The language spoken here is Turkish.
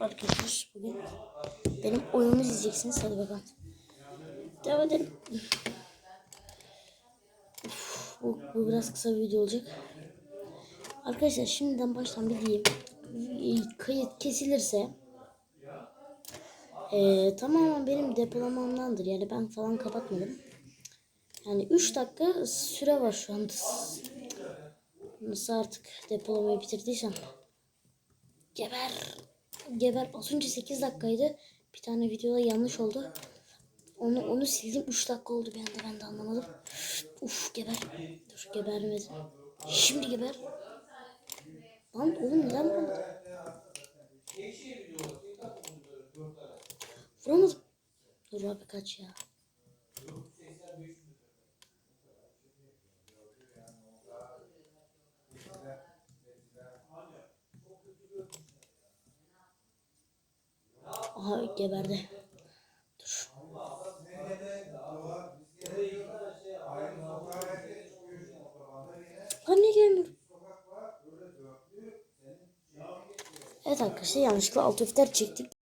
Arkadaşlar bugün benim oyunumu izleyeceksiniz. Hadi bakalım. Devam edelim. Uf, bu, bu biraz kısa bir video olacak. Arkadaşlar şimdiden baştan bir diyeyim. Kayıt kesilirse eee tamamen benim depolamamdandır. Yani ben falan kapatmadım. Yani 3 dakika süre var şu anda. Nasıl artık depolamayı bitirdiysem. Geber. Geber. Az önce 8 dakikaydı. Bir tane videoda yanlış oldu. Onu onu sildim. 3 dakika oldu bir anda ben de anlamadım. Uf geber. Dur gebermedi. Şimdi geber. Lan oğlum neden vuramadım? Vuramadım. Dur abi kaç ya. Aha geberdi. Dur. Lan ne gelmiyor? Evet arkadaşlar yanlışlıkla alt çektik.